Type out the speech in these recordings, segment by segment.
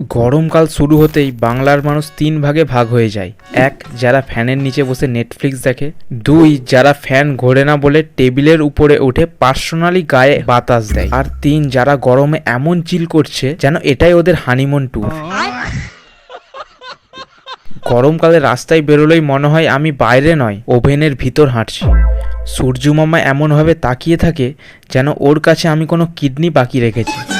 গরমকাল শুরু হতেই বাংলার মানুষ তিন ভাগে ভাগ হয়ে যায়। এক, যারা ফ্যানের নিচে বসে নেটফ্লিক্স দেখে। দুই, যারা ফ্যান ঘোরে না বলে টেবিলের উপরে উঠে পার্সোনালি গায়ে বাতাস দেয়। আর তিন, যারা গরমে এমন চিল করছে যেন এটাই ওদের হানিমুন ট্যুর গরমকালে রাস্তায় বেরোলেই মনে হয় আমি বাইরে নয়, ওভেনের ভিতর হাঁটছি। সূর্য মামা এমনভাবে তাকিয়ে থাকে যেন ওর কাছে আমি কোনো কিডনি বাকি রেখেছি।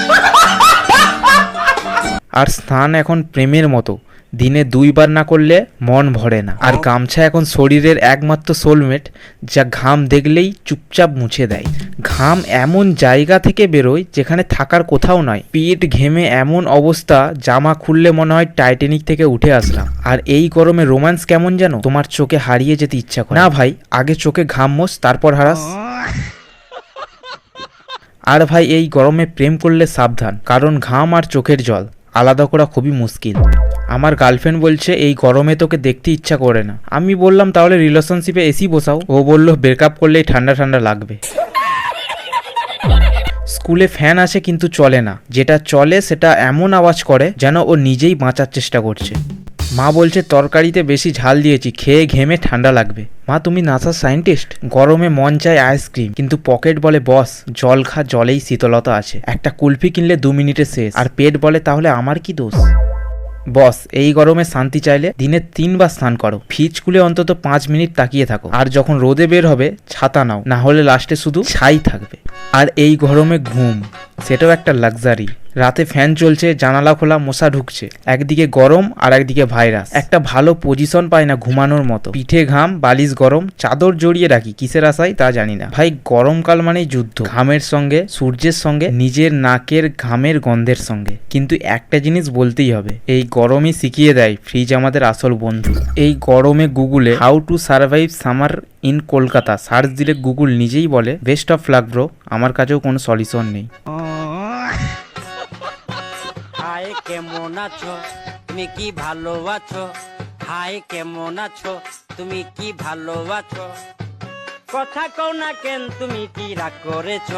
আর স্নান এখন প্রেমের মতো। দিনে দুইবার না করলে মন ভরে না। আর গামছা এখন শরীরের একমাত্র সোলমেট যা ঘাম দেখলেই চুপচাপ মুছে দেয়। ঘাম এমন জায়গা থেকে বেরোয় যেখানে থাকার কোথাও নয়। পেট ঘেমে এমন অবস্থা জামা খুললে মনে হয় টাইটানিক থেকে উঠে আসলাম। আর এই গরমে রোম্যান্স কেমন যেন তোমার চোখে হারিয়ে যেতে ইচ্ছা করে। না ভাই আগে চোখে ঘাম মোস তারপর হারাস। আর ভাই এই গরমে প্রেম করলে সাবধান কারণ ঘাম আর চোখের জল। আলাদা করা খুবই মুশকিল। আমার গার্লফ্রেন্ড বলছে, এই গরমে তোকে দেখতে ইচ্ছা করে না। আমি বললাম, তাহলে রিলেশনশিপে এসি বসাও। ও বলল ব্রেকআপ করলেই ঠান্ডা ঠান্ডা লাগবে। স্কুলে ফ্যান আছে কিন্তু চলে না। যেটা চলে, সেটা এমন আওয়াজ করে যেন ও নিজেই বাঁচার চেষ্টা করছে। মা বলছে, তরকারিতে বেশি ঝাল দিয়েছি, খেয়ে ঘেমে ঠান্ডা লাগবে। মা, তুমি নাসার সায়েন্টিস্ট গরমে মন চায় আইসক্রিম কিন্তু পকেট বলে বস জল খা, জলেই শীতলতা আছে। একটা কুলফি কিনলে দু মিনিটে শেষ, আর পেট বলে তাহলে আমার কি দোষ? বস এই গরমে শান্তি চাইলে দিনে তিনবার স্নান করো। ফ্রিজ খুলে অন্তত পাঁচ মিনিট তাকিয়ে থাকো। আর যখন রোদে বের হবে, ছাতা নাও। না হলে লাস্টে শুধু ছাই থাকবে। আর এই গরমে ঘুম, সেটাও একটা লাক্সারি রাতে ফ্যান চলছে, জানালা খোলা, মশা ঢুকছে। একদিকে গরম আর একদিকে ভাইরাস। একটা ভালো পজিশন পায় না ঘুমানোর মতো। পিঠে ঘাম, বালিশ গরম, চাদর জড়িয়ে রাখি, কিসের আশায় তা জানি না। ভাই, গরমকাল মানেই যুদ্ধ। ঘামের সঙ্গে, সূর্যের সঙ্গে, নিজের নাকের ঘামের গন্ধের সঙ্গে। কিন্তু একটা জিনিস বলতেই হবে, এই গরমই শিখিয়ে দেয় ফ্রিজ আমাদের আসল বন্ধু। এই গরমে গুগলে how to survive summer in Kolkata search দিলে গুগল নিজেই বলে বেস্ট অফ লাক ব্রো আমার কাছেও কোনো সলিউশন নেই। হাই কেমন আছো? তুমি কি ভালো আছো হাই কেমন আছো? তুমি কি ভালো আছো কথা কও না কেন, তুমি কি রাগ করেছ?